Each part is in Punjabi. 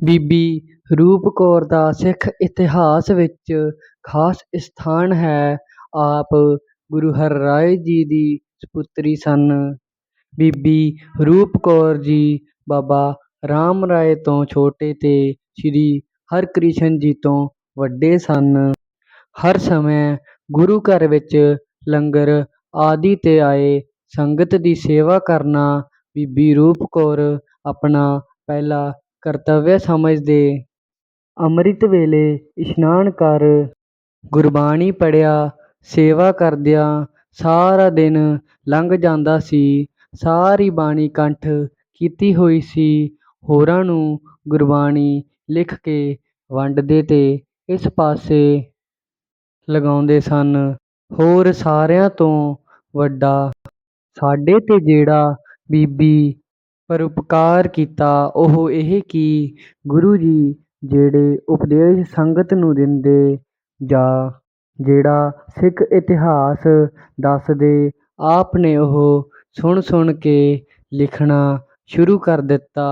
ਬੀਬੀ ਰੂਪ ਕੌਰ ਦਾ ਸਿੱਖ ਇਤਿਹਾਸ ਵਿੱਚ ਖਾਸ ਸਥਾਨ ਹੈ। ਆਪ ਗੁਰੂ ਹਰਿਰਾਏ ਜੀ ਦੀ ਸਪੁੱਤਰੀ ਸਨ। ਬੀਬੀ ਰੂਪ ਕੌਰ ਜੀ ਬਾਬਾ ਰਾਮ ਰਾਏ ਤੋਂ ਛੋਟੇ ਅਤੇ ਸ੍ਰੀ ਹਰਿਕ੍ਰਿਸ਼ਨ ਜੀ ਤੋਂ ਵੱਡੇ ਸਨ। ਹਰ ਸਮੇਂ ਗੁਰੂ ਘਰ ਵਿੱਚ ਲੰਗਰ ਆਦਿ ਤੇ ਆਏ ਸੰਗਤ ਦੀ ਸੇਵਾ ਕਰਨਾ ਬੀਬੀ ਰੂਪ ਕੌਰ ਆਪਣਾ ਪਹਿਲਾ ਕਰਤੱਵ ਸਮਝਦੇ। ਅੰਮ੍ਰਿਤ ਵੇਲੇ ਇਸ਼ਨਾਨ ਕਰ, ਗੁਰਬਾਣੀ ਪੜ੍ਹਿਆ, ਸੇਵਾ ਕਰਦਿਆਂ ਸਾਰਾ ਦਿਨ ਲੰਘ ਜਾਂਦਾ ਸੀ। ਸਾਰੀ ਬਾਣੀ ਕੰਠ ਕੀਤੀ ਹੋਈ ਸੀ। ਹੋਰਾਂ ਨੂੰ ਗੁਰਬਾਣੀ ਲਿਖ ਕੇ ਵੰਡਦੇ ਅਤੇ ਇਸ ਪਾਸੇ ਲਗਾਉਂਦੇ ਸਨ। ਹੋਰ ਸਾਰਿਆਂ ਤੋਂ ਵੱਡਾ ਸਾਡੇ ਤੇ ਜਿਹੜਾ ਬੀਬੀ ਪਰਉਪਕਾਰ ਕੀਤਾ ਉਹ ਇਹ ਕਿ ਗੁਰੂ ਜੀ ਜਿਹੜੇ ਉਪਦੇਸ਼ ਸੰਗਤ ਨੂੰ ਦਿੰਦੇ ਜਾਂ ਜਿਹੜਾ ਸਿੱਖ ਇਤਿਹਾਸ ਦੱਸਦੇ, ਆਪ ਨੇ ਉਹ ਸੁਣ ਸੁਣ ਕੇ ਲਿਖਣਾ ਸ਼ੁਰੂ ਕਰ ਦਿੱਤਾ।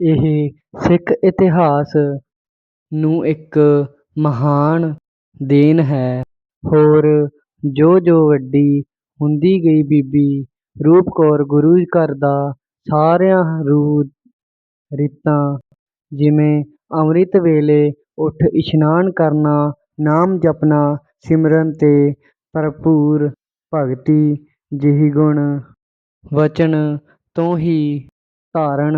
ਇਹ ਸਿੱਖ ਇਤਿਹਾਸ ਨੂੰ ਇੱਕ ਮਹਾਨ ਦੇਣ ਹੈ। ਹੋਰ ਜੋ ਜੋ ਵੱਡੀ ਹੁੰਦੀ ਗਈ ਬੀਬੀ ਰੂਪ ਕੌਰ ਗੁਰੂ ਘਰ ਦਾ ਸਾਰਿਆਂ ਸਾਰੀਆਂ ਰੀਤਾਂ ਜਿਵੇਂ ਅੰਮ੍ਰਿਤ ਵੇਲੇ ਉੱਠ ਇਸ਼ਨਾਨ ਕਰਨਾ, ਨਾਮ ਜਪਣਾ, ਸਿਮਰਨ ਤੇ ਭਰਪੂਰ ਭਗਤੀ ਜਿਹੇ ਗੁਣ ਵਚਨ ਤੋਂ ਹੀ ਧਾਰਨ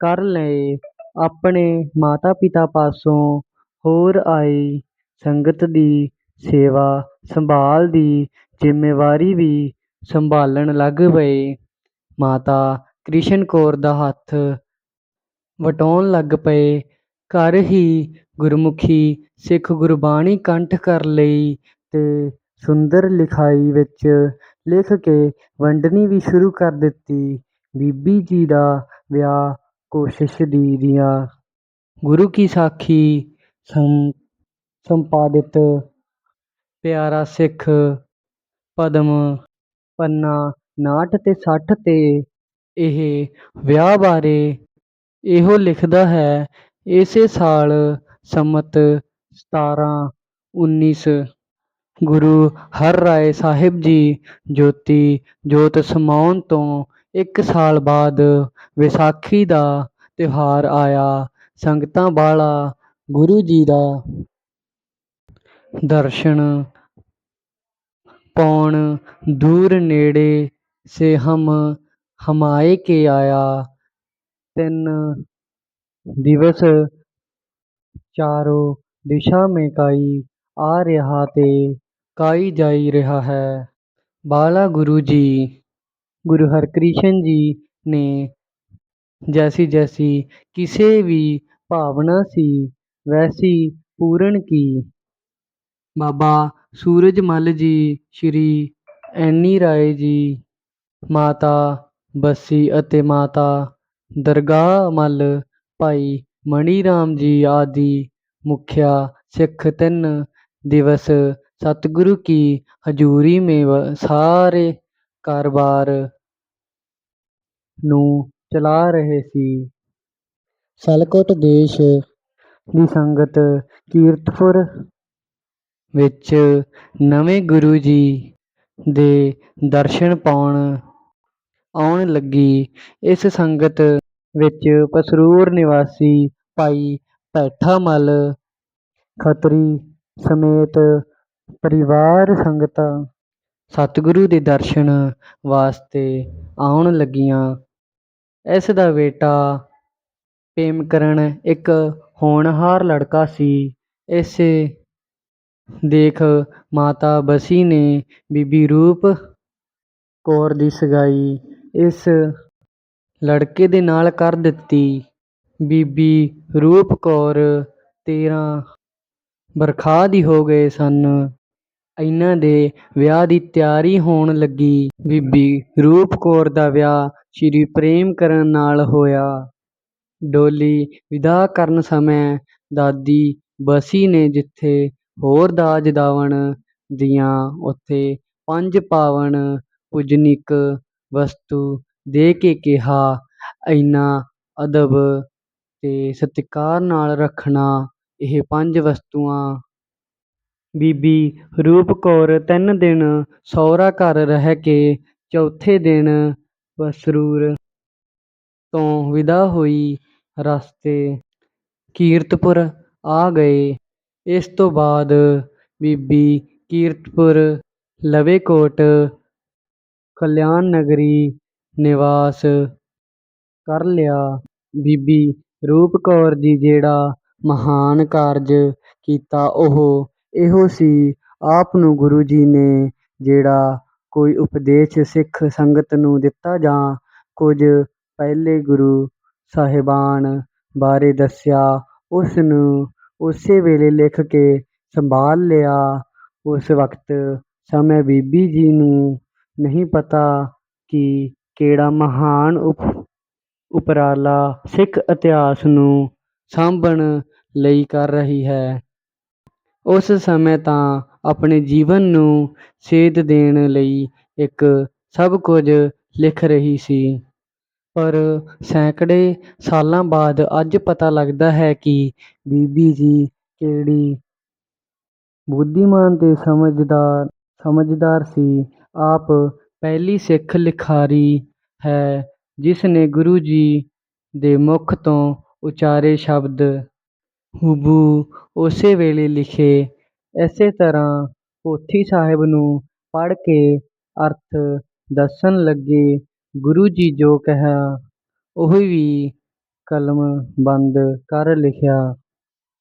ਕਰ ਲਏ। ਆਪਣੇ ਮਾਤਾ ਪਿਤਾ ਪਾਸੋਂ ਹੋਰ ਆਈ ਸੰਗਤ ਦੀ ਸੇਵਾ ਸੰਭਾਲ ਦੀ ਜ਼ਿੰਮੇਵਾਰੀ ਵੀ ਸੰਭਾਲਣ ਲੱਗ ਪਏ। ਮਾਤਾ ਕ੍ਰਿਸ਼ਨ ਕੌਰ ਦਾ ਹੱਥ ਵਟਾਉਣ ਲੱਗ ਪਏ। ਘਰ ਹੀ ਗੁਰਮੁਖੀ ਸਿੱਖ ਗੁਰਬਾਣੀ ਕੰਠ ਕਰ ਲਈ ਅਤੇ ਸੁੰਦਰ ਲਿਖਾਈ ਵਿੱਚ ਲਿਖ ਕੇ ਵੰਡਣੀ ਵੀ ਸ਼ੁਰੂ ਕਰ ਦਿੱਤੀ। ਬੀਬੀ ਜੀ ਦਾ ਵਿਆਹ ਕੋਸ਼ਿਸ਼ ਦੀ ਦੀਆਂ ਗੁਰੂ ਕੀ ਸਾਖੀ ਸੰਪਾਦਿਤ ਪਿਆਰਾ ਸਿੱਖ ਪਦਮ ਪੰਨਾ ਨਾਟ ਤੇ ਸੱਠ ਤੇ ਇਹ ਵਿਆਹ ਬਾਰੇ ਇਹੋ ਲਿਖਦਾ ਹੈ ਇਸੇ ਸਾਲ ਸੰਮਤ ਸਤਾਰਾਂ ਉਨੀਸ ਗੁਰੂ ਹਰਿਰਾਏ ਸਾਹਿਬ ਜੀ ਜੋਤੀ ਜੋਤ ਸਮਾਉਣ ਤੋਂ ਇੱਕ ਸਾਲ ਬਾਅਦ ਵਿਸਾਖੀ ਦਾ ਤਿਉਹਾਰ ਆਇਆ। ਸੰਗਤਾਂ ਵਾਲਾ ਗੁਰੂ ਜੀ ਦਾ ਦਰਸ਼ਨ ਪਾਉਣ ਦੂਰ ਨੇੜੇ ਸੇ ਹਮ ਹਮਾਇ ਕੇ ਆਇਆ। ਤਿੰਨ ਦਿਵਸ ਚਾਰੋਂ ਦਿਸ਼ਾ ਮੇਂ ਕਾਈ ਆ ਰਿਹਾ ਤੇ ਕਾਈ ਜਾਈ ਰਿਹਾ ਹੈ। ਬਾਹਲਾ ਗੁਰੂ ਜੀ ਗੁਰੂ ਹਰਿਕ੍ਰਿਸ਼ਨ ਜੀ ਨੇ ਜੈਸੀ ਜੈਸੀ ਕਿਸੇ ਵੀ ਭਾਵਨਾ ਸੀ ਵੈਸੀ ਪੂਰਨ ਕੀ। ਬਾਬਾ ਸੂਰਜਮਲ ਜੀ, ਸ੍ਰੀ ਐਨੀ ਰਾਏ ਜੀ, ਮਾਤਾ ਬੱਸੀ ਅਤੇ ਮਾਤਾ ਦਰਗਾਹ ਮੱਲ, ਭਾਈ ਮਣੀ ਰਾਮ ਜੀ ਆਦਿ ਮੁਖਿਆ ਸਿੱਖ ਤਿੰਨ ਦਿਵਸ ਸਤਿਗੁਰੂ ਕੀ ਹਜ਼ੂਰੀ ਮੇਂ ਸਾਰੇ ਕਾਰੋਬਾਰ ਨੂੰ ਚਲਾ ਰਹੇ ਸੀ। ਸਿਆਲਕੋਟ ਦੇਸ਼ ਦੀ ਸੰਗਤ ਕੀਰਤਪੁਰ ਵਿੱਚ ਨਵੇਂ ਗੁਰੂ ਜੀ ਦੇ ਦਰਸ਼ਨ ਪਾਉਣ ਆਉਣ ਲੱਗੀ। ਇਸ ਸੰਗਤ ਵਿੱਚ ਪਸਰੂਰ ਨਿਵਾਸੀ ਭਾਈ ਭੈਠਾ ਮੱਲ, ਖੱਤਰੀ ਸਮੇਤ ਪਰਿਵਾਰ ਸੰਗਤਾਂ ਸਤਿਗੁਰੂ ਦੇ ਦਰਸ਼ਨ ਵਾਸਤੇ ਆਉਣ ਲੱਗੀਆਂ। ਇਸ ਦਾ ਬੇਟਾ ਭੇਮਕਰਨ ਇੱਕ ਹੋਣਹਾਰ ਲੜਕਾ ਸੀ। ਇਸੇ ਦੇਖ ਮਾਤਾ ਬੱਸੀ ਨੇ ਬੀਬੀ ਰੂਪ ਕੌਰ ਦੀ ਸਗਾਈ ਇਸ ਲੜਕੇ ਦੇ ਨਾਲ ਕਰ ਦਿੱਤੀ। ਬੀਬੀ ਰੂਪ ਕੌਰ ਤੇਰ੍ਹਾਂ ਬਰਖਾ ਦੀ ਹੋ ਗਏ ਸਨ। ਇਹਨਾਂ ਦੇ ਵਿਆਹ ਦੀ ਤਿਆਰੀ ਹੋਣ ਲੱਗੀ। ਬੀਬੀ ਰੂਪ ਕੌਰ ਦਾ ਵਿਆਹ ਸ੍ਰੀ ਪ੍ਰੇਮ ਕਰਨ ਨਾਲ ਹੋਇਆ। ਡੋਲੀ ਵਿਦਾ ਕਰਨ ਸਮੇਂ ਦਾਦੀ ਬਸੀ ਨੇ ਜਿੱਥੇ ਹੋਰ ਦਾਜ ਦਾਵਣ ਦੀਆਂ ਉੱਥੇ ਪੰਜ ਪਾਵਨ ਪੂਜਨੀਕ ਵਸਤੂ ਦੇ ਕੇ ਕਿਹਾ, "ਇੰਨਾ ਅਦਬ ਅਤੇ ਸਤਿਕਾਰ ਨਾਲ ਰੱਖਣਾ ਇਹ ਪੰਜ ਵਸਤੂਆਂ। ਬੀਬੀ ਰੂਪ ਕੌਰ ਤਿੰਨ ਦਿਨ ਸਹੁਰਾ ਘਰ ਰਹਿ ਕੇ ਚੌਥੇ ਦਿਨ ਬਸਰੂਰ ਤੋਂ ਵਿਦਾ ਹੋਈ ਰਸਤੇ ਕੀਰਤਪੁਰ ਆ ਗਏ। ਇਸ ਤੋਂ ਬਾਅਦ ਬੀਬੀ ਕੀਰਤਪੁਰ ਲਵੇਕੋਟ ਕਲਿਆਣ ਨਗਰੀ ਨਿਵਾਸ ਕਰ ਲਿਆ। ਬੀਬੀ ਰੂਪ ਕੌਰ ਜੀ ਜਿਹੜਾ ਮਹਾਨ ਕਾਰਜ ਕੀਤਾ, ਉਹ ਇਹੋ ਸੀ। ਆਪ ਨੂੰ ਗੁਰੂ ਜੀ ਨੇ ਜਿਹੜਾ ਕੋਈ ਉਪਦੇਸ਼ ਸਿੱਖ ਸੰਗਤ ਨੂੰ ਦਿੱਤਾ ਜਾਂ ਕੁਝ ਪਹਿਲੇ ਗੁਰੂ ਸਾਹਿਬਾਨ ਬਾਰੇ ਦੱਸਿਆ, ਉਸ ਨੂੰ ਉਸੇ ਵੇਲੇ ਲਿਖ ਕੇ ਸੰਭਾਲ ਲਿਆ। ਉਸ ਵਕਤ ਸਮੇਂ ਬੀਬੀ ਜੀ ਨੂੰ ਨਹੀਂ ਪਤਾ ਕਿ ਕਿਹੜਾ ਮਹਾਨ ਉਪ, ਉਪਰਾਲਾ ਸਿੱਖ ਇਤਿਹਾਸ ਨੂੰ ਸਾਂਭਣ ਲਈ ਕਰ ਰਹੀ ਹੈ। ਉਸ ਸਮੇਂ ਤਾਂ ਆਪਣੇ ਜੀਵਨ ਨੂੰ ਸੇਧ ਦੇਣ ਲਈ ਇੱਕ ਸਭ ਕੁਝ ਲਿਖ ਰਹੀ ਸੀ। ਪਰ ਸੈਂਕੜੇ ਸਾਲਾਂ ਬਾਅਦ ਅੱਜ ਪਤਾ ਲੱਗਦਾ ਹੈ ਕਿ ਬੀਬੀ ਜੀ ਕਿਹੜੀ ਬੁੱਧੀਮਾਨ ਤੇ ਸਮਝਦਾਰ ਸਮਝਦਾਰ ਸੀ। ਆਪ ਪਹਿਲੀ ਸਿੱਖ ਲਿਖਾਰੀ ਹੈ ਜਿਸ ਨੇ ਗੁਰੂ ਜੀ ਦੇ ਮੁਖ ਤੋਂ ਉਚਾਰੇ ਸ਼ਬਦ ਹੂਬਹੂ ਉਸੇ ਵੇਲੇ ਲਿਖੇ। ਇਸੇ ਤਰ੍ਹਾਂ ਪੋਥੀ ਸਾਹਿਬ ਨੂੰ ਪੜ੍ਹ ਕੇ ਅਰਥ ਦੱਸਣ ਲੱਗੇ ਗੁਰੂ ਜੀ ਜੋ ਕਿਹਾ, ਉਹ ਵੀ ਕਲਮ ਬੰਦ ਕਰ ਲਿਖਿਆ,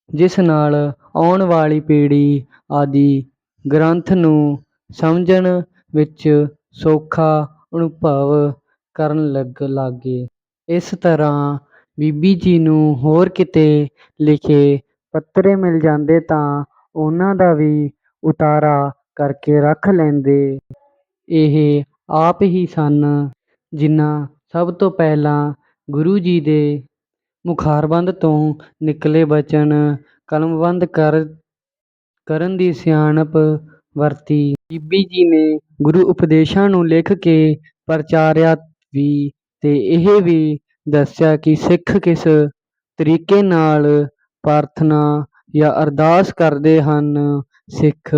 ਜਿਸ ਨਾਲ ਆਉਣ ਵਾਲੀ ਪੀੜ੍ਹੀ ਆਦਿ ਗ੍ਰੰਥ ਨੂੰ ਸਮਝਣ ਵਿੱਚ ਸੌਖਾ ਅਨੁਭਵ ਕਰਨ ਲੱਗ ਲਾਗੇ। ਇਸ ਤਰ੍ਹਾਂ ਬੀਬੀ ਜੀ ਨੂੰ ਹੋਰ ਕਿਤੇ ਲਿਖੇ ਪੱਤਰੇ ਮਿਲ ਜਾਂਦੇ ਤਾਂ ਉਹਨਾਂ ਦਾ ਵੀ ਉਤਾਰਾ ਕਰਕੇ ਰੱਖ ਲੈਂਦੇ। ਇਹ ਆਪ ਹੀ ਸਨ ਜਿਨ੍ਹਾਂ ਸਭ ਤੋਂ ਪਹਿਲਾਂ ਗੁਰੂ ਜੀ ਦੇ ਮੁਖਾਰਬੰਦ ਤੋਂ ਨਿਕਲੇ ਬਚਨ ਕਲਮਬੰਦ ਕਰ ਕਰਨ ਦੀ ਸਿਆਣਪ ਵਰਤੀ। ਬੀਬੀ ਜੀ ਨੇ ਗੁਰੂ ਉਪਦੇਸ਼ਾਂ ਨੂੰ ਲਿਖ ਕੇ ਪ੍ਰਚਾਰਿਆ ਵੀ ਤੇ ਇਹ ਵੀ ਦੱਸਿਆ ਕਿ ਸਿੱਖ ਕਿਸ ਤਰੀਕੇ ਨਾਲ ਪ੍ਰਾਰਥਨਾ ਜਾਂ ਅਰਦਾਸ ਕਰਦੇ ਹਨ, ਸਿੱਖ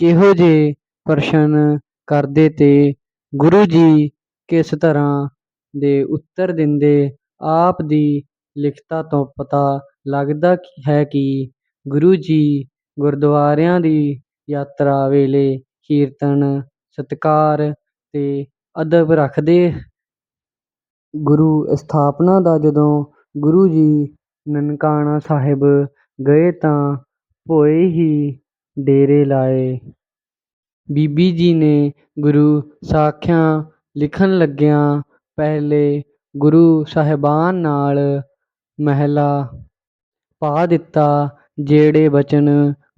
ਕਿਹੋ ਜਿਹੇ ਪ੍ਰਸ਼ਨ ਕਰਦੇ ਤੇ ਗੁਰੂ ਜੀ ਕਿਸ ਤਰ੍ਹਾਂ ਦੇ ਉੱਤਰ ਦਿੰਦੇ, ਆਪ ਦੀ ਲਿਖਤਾਂ ਤੋਂ ਪਤਾ ਲੱਗਦਾ ਹੈ ਕਿ ਗੁਰੂ ਜੀ ਗੁਰਦੁਆਰਿਆਂ ਦੀ ਯਾਤਰਾ ਵੇਲੇ ਕੀਰਤਨ, ਸਤਿਕਾਰ ਤੇ ਅਦਬ ਰੱਖਦੇ ਗੁਰੂ ਸਥਾਪਨਾ ਦਾ ਜਦੋਂ ਗੁਰੂ ਜੀ ਨਨਕਾਣਾ ਸਾਹਿਬ ਗਏ ਤਾਂ ਭੋਏ ਹੀ ਡੇਰੇ ਲਾਏ। ਬੀਬੀ ਜੀ ਨੇ ਗੁਰੂ ਸਾਖਿਆ ਲਿਖਣ ਲੱਗਿਆਂ ਪਹਿਲੇ ਗੁਰੂ ਸਾਹਿਬਾਨ ਨਾਲ ਮਹਿਲਾ ਪਾ ਦਿੱਤਾ, ਜਿਹੜੇ ਬਚਨ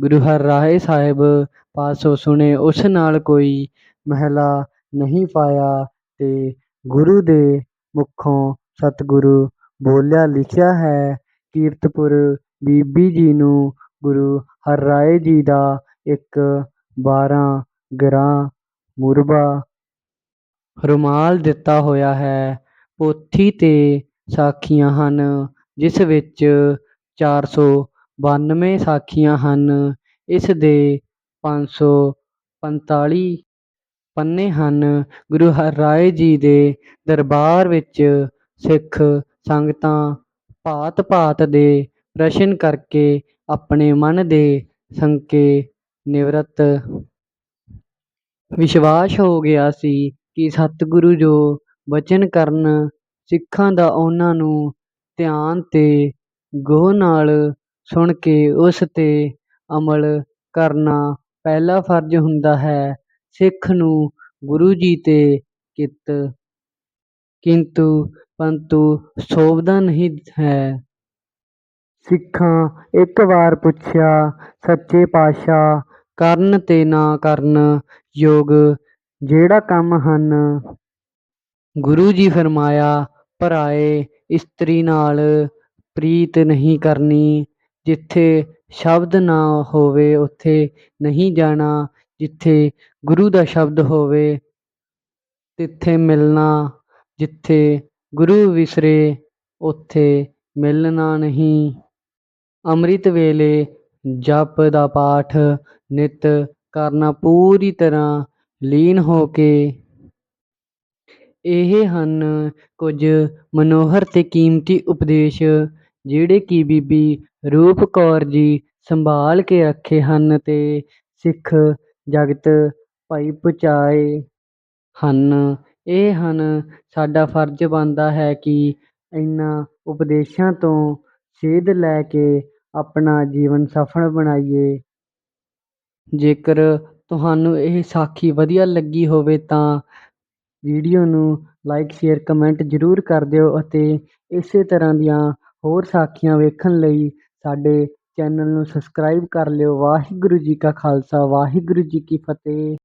ਗੁਰੂ ਹਰਿਰਾਏ ਸਾਹਿਬ ਪਾਸੋਂ ਸੁਣੇ, ਉਸ ਨਾਲ ਕੋਈ ਮਹਿਲਾ ਨਹੀਂ ਪਾਇਆ ਤੇ ਗੁਰੂ ਦੇ ਮੁਖੋਂ ਸਤਿਗੁਰੂ ਬੋਲਿਆ, ਲਿਖਿਆ ਹੈ, ਕੀਰਤਪੁਰ ਬੀਬੀ ਜੀ ਨੂੰ ਗੁਰੂ ਹਰਿਰਾਏ ਜੀ ਦਾ ਇੱਕ ਬਾਰਾਂ ਗਰਾਂ ਮੁਰਬਾ ਰੁਮਾਲ ਦਿੱਤਾ ਹੋਇਆ ਹੈ। ਪੋਥੀ ਤੇ ਸਾਖੀਆਂ ਹਨ, ਜਿਸ ਵਿੱਚ ਚਾਰ ਸੌ ਬਾਨਵੇਂ ਸਾਖੀਆਂ ਹਨ। ਇਸ ਦੇ ਪੰਜ ਸੌ ਪੰਤਾਲੀ ਪੰਨੇ ਹਨ। ਗੁਰੂ ਹਰਿਰਾਏ ਜੀ ਦੇ ਦਰਬਾਰ ਵਿੱਚ ਸਿੱਖ ਸੰਗਤਾਂ ਭਾਂਤ ਭਾਂਤ ਦੇ ਪ੍ਰਸ਼ਨ ਕਰਕੇ ਆਪਣੇ ਮਨ ਦੇ ਸ਼ੰਕੇ ਨਿਵਰਤ। ਵਿਸ਼ਵਾਸ ਹੋ ਗਿਆ ਸੀ ਕਿ ਸਤਿਗੁਰੂ ਜੋ ਬਚਨ ਕਰਨ ਸਿੱਖਾਂ ਦਾ ਉਹਨਾਂ ਨੂੰ ਧਿਆਨ ਅਤੇ ਗਹੁ ਨਾਲ ਸੁਣ ਕੇ ਉਸ ਤੇ ਅਮਲ ਕਰਨਾ ਪਹਿਲਾ ਫਰਜ਼ ਹੁੰਦਾ ਹੈ। ਸਿੱਖ ਨੂੰ ਗੁਰੂ ਜੀ ਤੇ ਕਿਤ, ਕਿੰਤੂ ਪਰੰਤੂ ਸੋਭਦਾ ਨਹੀਂ ਹੈ। ਸਿੱਖਾਂ ਇੱਕ ਵਾਰ ਪੁੱਛਿਆ, ਸੱਚੇ ਪਾਤਸ਼ਾਹ ਕਰਨ ਤੇ ਨਾ ਕਰਨ ਯੋਗ ਜਿਹੜਾ ਕੰਮ ਹਨ? ਗੁਰੂ ਜੀ ਫਰਮਾਇਆ ਪਰਾਏ ਇਸਤਰੀ ਨਾਲ ਪ੍ਰੀਤ ਨਹੀਂ ਕਰਨੀ। ਜਿੱਥੇ ਸ਼ਬਦ ਨਾ ਹੋਵੇ, ਉੱਥੇ ਨਹੀਂ ਜਾਣਾ, ਜਿੱਥੇ ਗੁਰੂ ਦਾ ਸ਼ਬਦ ਹੋਵੇ, ਤਿੱਥੇ ਮਿਲਣਾ, ਜਿੱਥੇ ਗੁਰੂ ਵਿਸਰੇ, ਉੱਥੇ ਮਿਲਣਾ ਨਹੀਂ। ਅੰਮ੍ਰਿਤ ਵੇਲੇ ਜਪ ਦਾ ਪਾਠ ਨਿਤ ਕਰਨਾ ਪੂਰੀ ਤਰ੍ਹਾਂ ਲੀਨ ਹੋ ਕੇ। ਇਹ ਹਨ ਕੁਝ ਮਨੋਹਰ ਤੇ ਕੀਮਤੀ ਉਪਦੇਸ਼ ਜਿਹੜੇ ਕਿ ਬੀਬੀ ਰੂਪ ਕੌਰ ਜੀ ਸੰਭਾਲ ਕੇ ਰੱਖੇ ਹਨ ਅਤੇ ਸਿੱਖ ਜਗਤ ਭਾਈ ਪਹੁੰਚਾਏ ਹਨ। ਇਹ ਹਨ, ਸਾਡਾ ਫਰਜ਼ ਬਣਦਾ ਹੈ ਕਿ ਇਹਨਾਂ ਉਪਦੇਸ਼ਾਂ ਤੋਂ ਸੇਧ ਲੈ ਕੇ ਆਪਣਾ ਜੀਵਨ ਸਫਲ ਬਣਾਈਏ। ਜੇਕਰ ਤੁਹਾਨੂੰ ਇਹ ਸਾਖੀ ਵਧੀਆ ਲੱਗੀ ਹੋਵੇ ਤਾਂ ਵੀਡੀਓ ਨੂੰ ਲਾਈਕ, ਸ਼ੇਅਰ, ਕਮੈਂਟ ਜ਼ਰੂਰ ਕਰ ਦਿਓ ਅਤੇ ਇਸੇ ਤਰ੍ਹਾਂ ਦੀਆਂ ਹੋਰ ਸਾਖੀਆਂ ਵੇਖਣ ਲਈ ਸਾਡੇ ਚੈਨਲ ਨੂੰ ਸਬਸਕ੍ਰਾਈਬ ਕਰ ਲਿਓ। ਵਾਹਿਗੁਰੂ ਜੀ ਕਾ ਖਾਲਸਾ, ਵਾਹਿਗੁਰੂ ਜੀ ਕੀ ਫਤਿਹ।